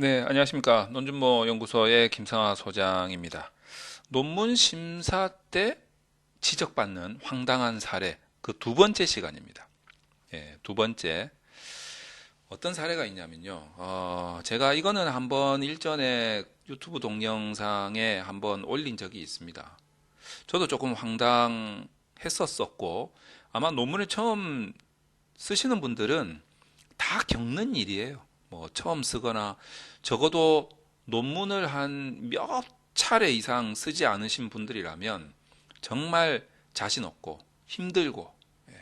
네, 안녕하십니까. 논준모 연구소의 김상하 소장입니다. 논문 심사 때 지적받는 황당한 사례, 그 두 번째 시간입니다. 예, 두 번째. 어떤 사례가 있냐면요. 어, 제가 이거는 한번 일전에 유튜브 동영상에 한번 올린 적이 있습니다. 저도 조금 황당했었었고, 아마 논문을 처음 쓰시는 분들은 다 겪는 일이에요. 뭐 처음 쓰거나 적어도 논문을 한 몇 차례 이상 쓰지 않으신 분들이라면 정말 자신 없고 힘들고 예.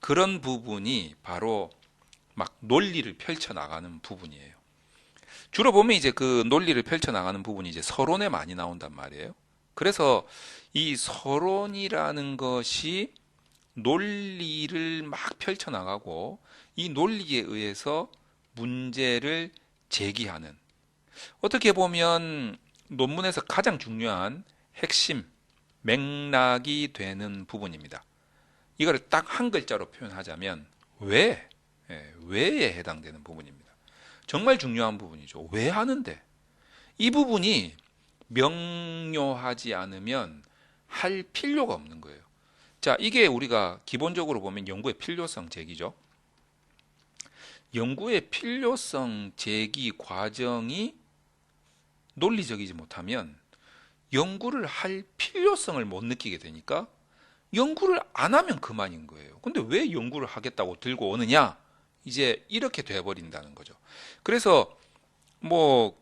그런 부분이 바로 막 논리를 펼쳐 나가는 부분이에요. 주로 보면 이제 그 논리를 펼쳐 나가는 부분이 이제 서론에 많이 나온단 말이에요. 그래서 이 서론이라는 것이 논리를 막 펼쳐 나가고 이 논리에 의해서 문제를 제기하는 어떻게 보면 논문에서 가장 중요한 핵심 맥락이 되는 부분입니다. 이거를 딱 한 글자로 표현하자면 왜 예, 왜에 해당되는 부분입니다. 정말 중요한 부분이죠. 왜 하는데 이 부분이 명료하지 않으면 할 필요가 없는 거예요. 자, 이게 우리가 기본적으로 보면 연구의 필요성 제기죠. 연구의 필요성 제기 과정이 논리적이지 못하면 연구를 할 필요성을 못 느끼게 되니까 연구를 안 하면 그만인 거예요. 근데 왜 연구를 하겠다고 들고 오느냐? 이제 이렇게 돼버린다는 거죠. 그래서 뭐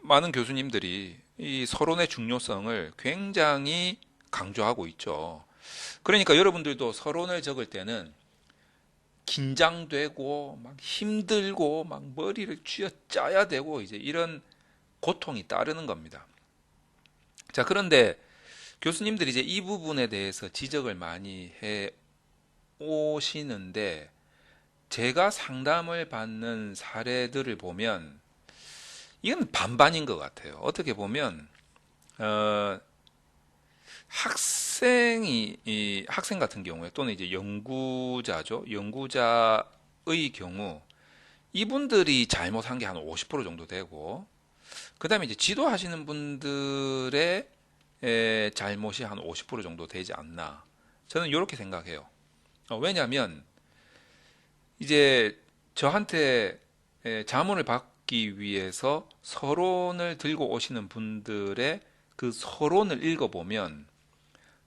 많은 교수님들이 이 서론의 중요성을 굉장히 강조하고 있죠. 그러니까 여러분들도 서론을 적을 때는 긴장되고 막 힘들고 막 머리를 쥐어 짜야 되고 이제 이런 고통이 따르는 겁니다. 자, 그런데 교수님들이 이제 이 부분에 대해서 지적을 많이 해 오시는데 제가 상담을 받는 사례들을 보면 이건 반반인 것 같아요. 어떻게 보면 어, 학 생이 이 학생 같은 경우에 또는 이제 연구자죠. 연구자의 경우 이분들이 잘못한 게 한 50% 정도 되고 그다음에 이제 지도하시는 분들의 에, 잘못이 한 50% 정도 되지 않나. 저는 이렇게 생각해요. 어, 왜냐하면 이제 저한테 에, 자문을 받기 위해서 서론을 들고 오시는 분들의 그 서론을 읽어보면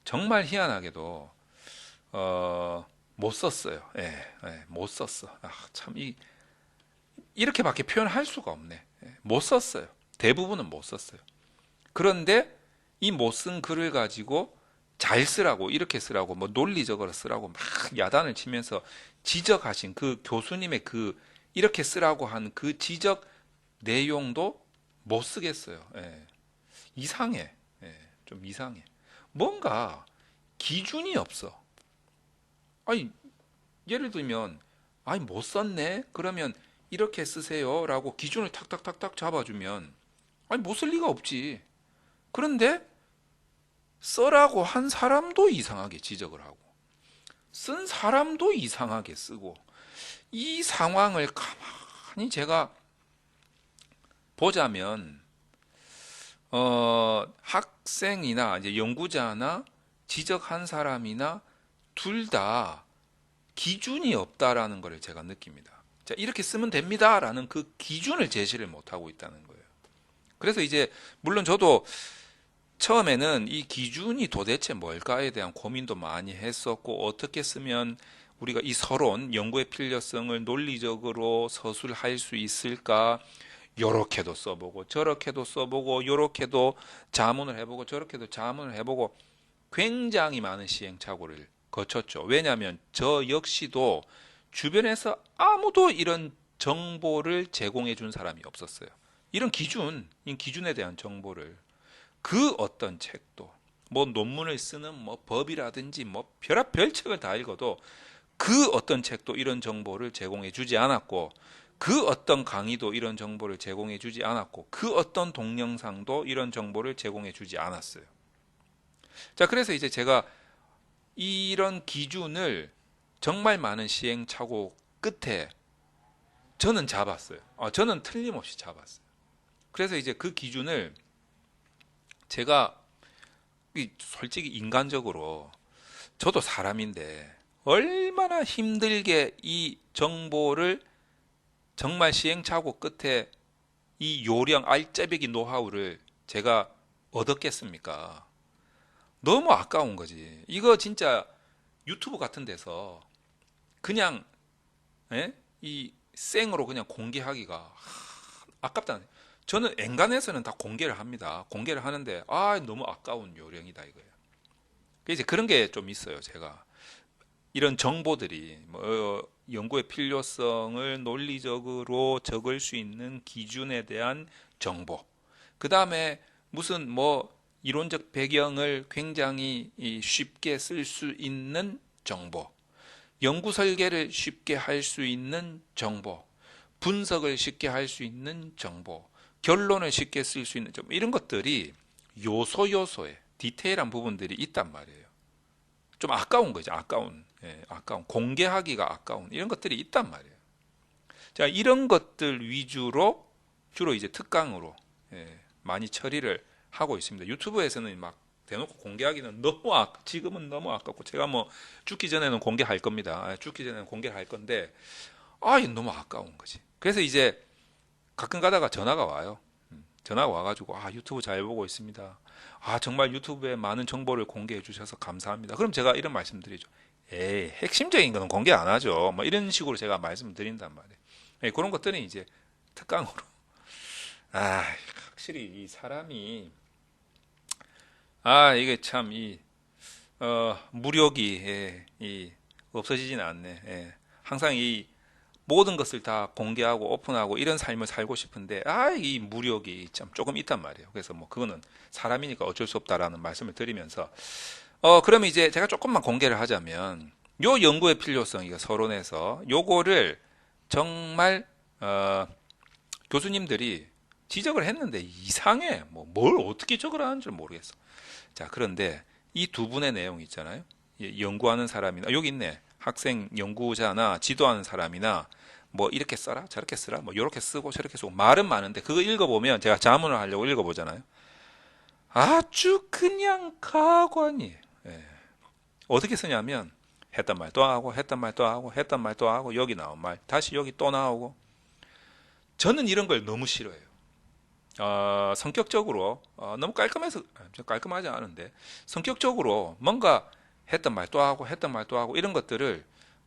정말 희한하게도 어, 못 썼어요. 예, 예, 못 썼어. 아, 참 이 이렇게밖에 표현할 수가 없네. 예, 못 썼어요. 대부분은 못 썼어요. 그런데 이 못 쓴 글을 가지고 잘 쓰라고 이렇게 쓰라고 뭐 논리적으로 쓰라고 막 야단을 치면서 지적하신 그 교수님의 그 이렇게 쓰라고 한 그 지적 내용도 못 쓰겠어요. 예. 이상해. 예. 좀 이상해. 뭔가 기준이 없어. 아니 예를 들면 아니 못 썼네. 그러면 이렇게 쓰세요 라고 기준을 탁탁탁탁 잡아주면 아니 못 쓸 리가 없지. 그런데 써라고 한 사람도 이상하게 지적을 하고 쓴 사람도 이상하게 쓰고 이 상황을 가만히 제가 보자면 어, 학생이나 이제 연구자나 지적한 사람이나 둘 다 기준이 없다라는 것을 제가 느낍니다. 자, 이렇게 쓰면 됩니다라는 그 기준을 제시를 못 하고 있다는 거예요. 그래서 이제 물론 저도 처음에는 이 기준이 도대체 뭘까에 대한 고민도 많이 했었고 어떻게 쓰면 우리가 이 서론 연구의 필요성을 논리적으로 서술할 수 있을까 요렇게도 써보고 저렇게도 써보고 요렇게도 자문을 해보고 저렇게도 자문을 해보고 굉장히 많은 시행착오를 거쳤죠. 왜냐하면 저 역시도 주변에서 아무도 이런 정보를 제공해 준 사람이 없었어요. 이런 기준, 이 기준에 대한 정보를 그 어떤 책도 뭐 논문을 쓰는 뭐 법이라든지 뭐 별합 별책을 다 읽어도 그 어떤 책도 이런 정보를 제공해 주지 않았고 그 어떤 강의도 이런 정보를 제공해 주지 않았고 그 어떤 동영상도 이런 정보를 제공해 주지 않았어요. 자, 그래서 이제 제가 이런 기준을 정말 많은 시행착오 끝에 저는 잡았어요. 어, 저는 틀림없이 잡았어요. 그래서 이제 그 기준을 제가 이 솔직히 인간적으로 저도 사람인데 얼마나 힘들게 이 정보를 정말 시행착오 끝에 이 요령 알짜배기 노하우를 제가 얻었겠습니까? 너무 아까운 거지. 이거 진짜 유튜브 같은 데서 그냥 예? 이 생으로 그냥 공개하기가 하, 아깝다. 저는 엔간해서는 다 공개를 합니다. 공개를 하는데 아 너무 아까운 요령이다 이거예요. 이제 그런 게 좀 있어요. 제가 이런 정보들이 뭐 어, 연구의 필요성을 논리적으로 적을 수 있는 기준에 대한 정보. 그 다음에 무슨 뭐 이론적 배경을 굉장히 이 쉽게 쓸 수 있는 정보. 연구 설계를 쉽게 할 수 있는 정보. 분석을 쉽게 할 수 있는 정보. 결론을 쉽게 쓸 수 있는 정보. 이런 것들이 요소 요소에 디테일한 부분들이 있단 말이에요. 좀 아까운 거죠. 아까운. 예, 아까운. 공개하기가 아까운. 이런 것들이 있단 말이에요. 자, 이런 것들 위주로 주로 이제 특강으로 예, 많이 처리를 하고 있습니다. 유튜브에서는 막 대놓고 공개하기는 너무 아, 지금은 너무 아깝고 제가 뭐 죽기 전에는 공개할 겁니다. 아, 죽기 전에는 공개할 건데 아, 이 너무 아까운 거지. 그래서 이제 가끔 가다가 전화가 와요. 음, 전화가 와가지고 아 유튜브 잘 보고 있습니다. 아 정말 유튜브에 많은 정보를 공개해 주셔서 감사합니다. 그럼 제가 이런 말씀드리죠. 에이 핵심적인 거는 공개 안 하죠. 뭐 이런 식으로 제가 말씀드린단 말이에요. 예, 그런 것들은 이제 특강으로. 아 확실히 이 사람이 아 이게 참 이 어, 무력이 예, 이 없어지진 않네. 예. 항상 이 모든 것을 다 공개하고 오픈하고 이런 삶을 살고 싶은데 아 이 무력이 참 조금 있단 말이에요. 그래서 뭐 그거는 사람이니까 어쩔 수 없다라는 말씀을 드리면서 어 그러면 이제 제가 조금만 공개를 하자면 요 연구의 필요성 이거 서론에서 요거를 정말 어 교수님들이 지적을 했는데 이상해. 뭐 뭘 어떻게 적을 하는 줄 모르겠어. 자, 그런데 이 두 분의 내용 있잖아요. 예, 연구하는 사람이나 여기 있네. 학생 연구자나 지도하는 사람이나 뭐 이렇게 써라 저렇게 쓰라 뭐 이렇게 쓰고 저렇게 쓰고 말은 많은데 그거 읽어보면 제가 자문을 하려고 읽어보잖아요 아주 그냥 가관이에요 예. 어떻게 쓰냐면 했던 말또 하고 했던 말또 하고 했던 말또 하고 여기 나온 말 다시 여기 또 나오고. 저는 이런 걸 너무 싫어해요. 어, 성격적으로 어, 너무 깔끔해서 아, 깔끔하지 않은데 성격적으로 뭔가 했던 말 또 하고 했던 말 또 하고 이런 것들을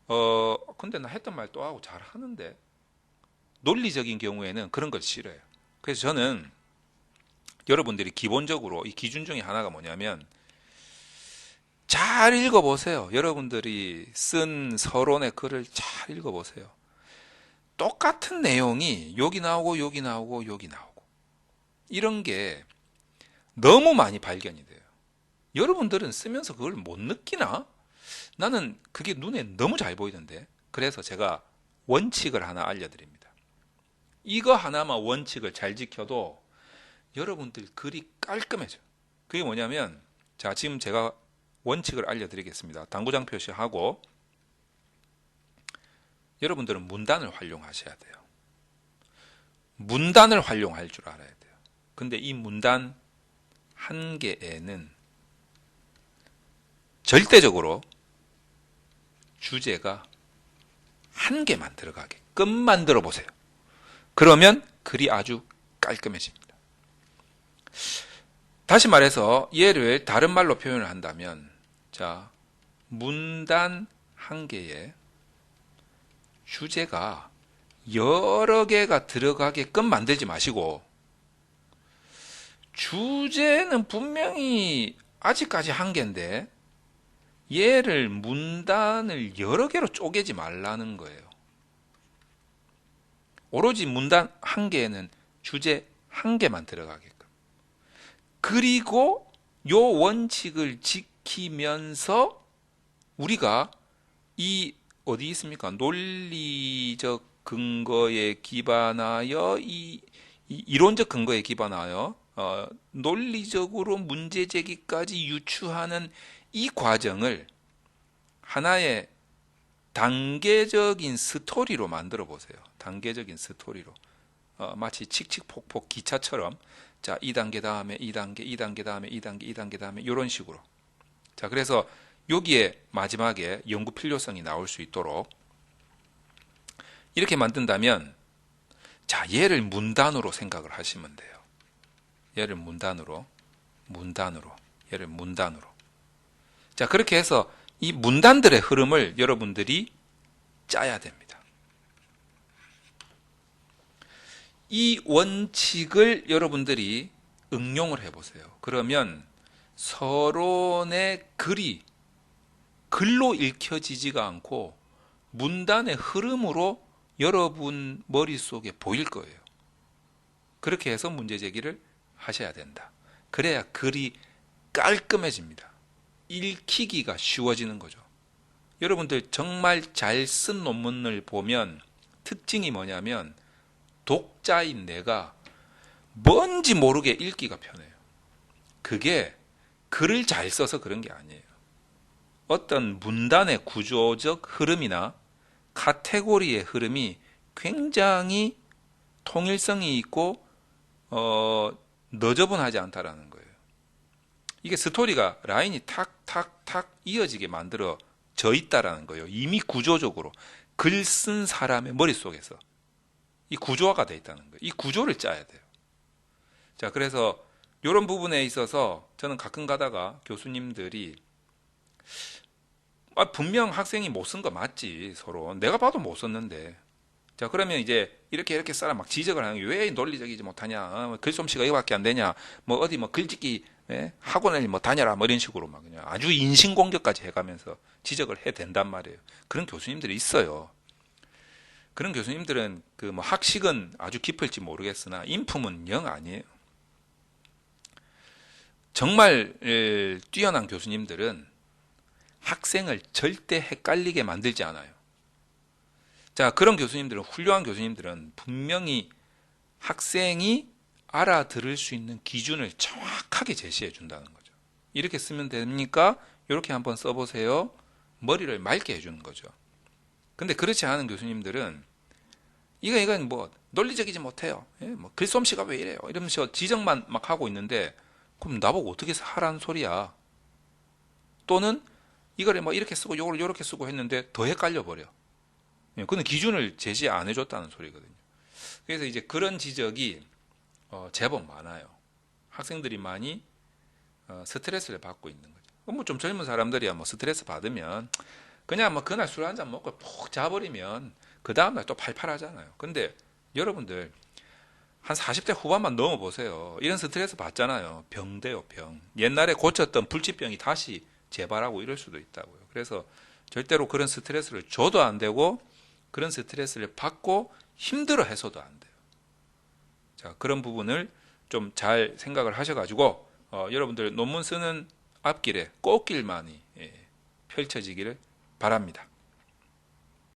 어 근데 나 했던 말 또 하고 잘 하는데 논리적인 경우에는 그런 걸 싫어해요. 그래서 저는 여러분들이 기본적으로 이 기준 중에 하나가 뭐냐면 잘 읽어보세요. 여러분들이 쓴 서론의 글을 잘 읽어보세요. 똑같은 내용이 여기 나오고 여기 나오고 여기 나오고 이런 게 너무 많이 발견이 돼요. 여러분들은 쓰면서 그걸 못 느끼나? 나는 그게 눈에 너무 잘 보이던데. 그래서 제가 원칙을 하나 알려드립니다. 이거 하나만 원칙을 잘 지켜도 여러분들 글이 깔끔해져요. 그게 뭐냐면, 자, 지금 제가 원칙을 알려드리겠습니다. 당구장 표시하고, 여러분들은 문단을 활용하셔야 돼요. 문단을 활용할 줄 알아야 돼요. 근데 이 문단 한 개에는 절대적으로 주제가 한 개만 들어가게 끔 만들어 보세요. 그러면 글이 아주 깔끔해집니다. 다시 말해서 얘를 다른 말로 표현을 한다면 자 문단 한 개에 주제가 여러 개가 들어가게끔 만들지 마시고 주제는 분명히 아직까지 한 개인데 얘를 문단을 여러 개로 쪼개지 말라는 거예요. 오로지 문단 한 개에는 주제 한 개만 들어가게끔. 그리고 요 원칙을 지키면서 우리가 이 어디 있습니까? 논리적 근거에 기반하여 이, 이 이론적 근거에 기반하여 어, 논리적으로 문제 제기까지 유추하는 이 과정을 하나의 단계적인 스토리로 만들어 보세요. 단계적인 스토리로. 어, 마치 칙칙폭폭 기차처럼 자, 2단계 다음에 2단계, 2단계 다음에 2단계, 2단계 다음에 이런 식으로. 자, 그래서 여기에 마지막에 연구 필요성이 나올 수 있도록 이렇게 만든다면 자, 얘를 문단으로 생각을 하시면 돼요. 얘를 문단으로, 문단으로, 얘를 문단으로. 자, 그렇게 해서 이 문단들의 흐름을 여러분들이 짜야 됩니다. 이 원칙을 여러분들이 응용을 해보세요. 그러면 서론의 글이 글로 읽혀지지가 않고 문단의 흐름으로 여러분 머릿속에 보일 거예요. 그렇게 해서 문제 제기를 하셔야 된다. 그래야 글이 깔끔해집니다. 읽히기가 쉬워지는 거죠. 여러분들 정말 잘 쓴 논문을 보면 특징이 뭐냐면 독자인 내가 뭔지 모르게 읽기가 편해요. 그게 글을 잘 써서 그런 게 아니에요. 어떤 문단의 구조적 흐름이나 카테고리의 흐름이 굉장히 통일성이 있고 어, 너저분하지 않다라는 거예요. 이게 스토리가 라인이 탁탁탁 이어지게 만들어져 있다라는 거예요. 이미 구조적으로 글 쓴 사람의 머릿속에서 이 구조화가 돼 있다는 거예요. 이 구조를 짜야 돼요. 자, 그래서 이런 부분에 있어서 저는 가끔 가다가 교수님들이 아, 분명 학생이 못 쓴 거 맞지 서로. 내가 봐도 못 썼는데. 자 그러면 이제 이렇게 이렇게 써라. 막 지적을 하는 게 왜 논리적이지 못하냐. 어, 글솜씨가 이거밖에 안 되냐. 뭐 어디 뭐 글짓기 예? 학원을 뭐 다녀라. 뭐 이런 식으로 막 그냥 아주 인신공격까지 해가면서 지적을 해 된단 말이에요. 그런 교수님들이 있어요 그런 교수님들은 그 뭐 학식은 아주 깊을지 모르겠으나 인품은 영 아니에요 정말 에, 뛰어난 교수님들은 학생을 절대 헷갈리게 만들지 않아요. 자, 그런 교수님들은, 훌륭한 교수님들은 분명히 학생이 알아들을 수 있는 기준을 정확하게 제시해 준다는 거죠. 이렇게 쓰면 됩니까? 이렇게 한번 써보세요. 머리를 맑게 해주는 거죠. 근데 그렇지 않은 교수님들은 이거 이건 뭐 논리적이지 못해요. 예? 뭐 글솜씨가 왜 이래요? 이러면서 지적만 막 하고 있는데 그럼 나보고 어떻게 하라는 소리야? 또는 이거를 뭐 이렇게 쓰고 요걸 이렇게 쓰고 했는데 더 헷갈려 버려. 예, 그는 기준을 제시 안 해줬다는 소리거든요. 그래서 이제 그런 지적이 어, 제법 많아요. 학생들이 많이 어, 스트레스를 받고 있는 거죠. 뭐 좀 젊은 사람들이야 뭐 스트레스 받으면 그냥 뭐 그날 술 한 잔 먹고 푹 자버리면 그 다음날 또 팔팔하잖아요. 근데 여러분들 한 40대 후반만 넘어보세요. 이런 스트레스 받잖아요. 병돼요, 병. 옛날에 고쳤던 불치병이 다시 재발하고 이럴 수도 있다고요. 그래서 절대로 그런 스트레스를 줘도 안 되고 그런 스트레스를 받고 힘들어 해서도 안 돼요. 자, 그런 부분을 좀 잘 생각을 하셔가지고 어, 여러분들 논문 쓰는 앞길에 꽃길만이 예, 펼쳐지기를 바랍니다.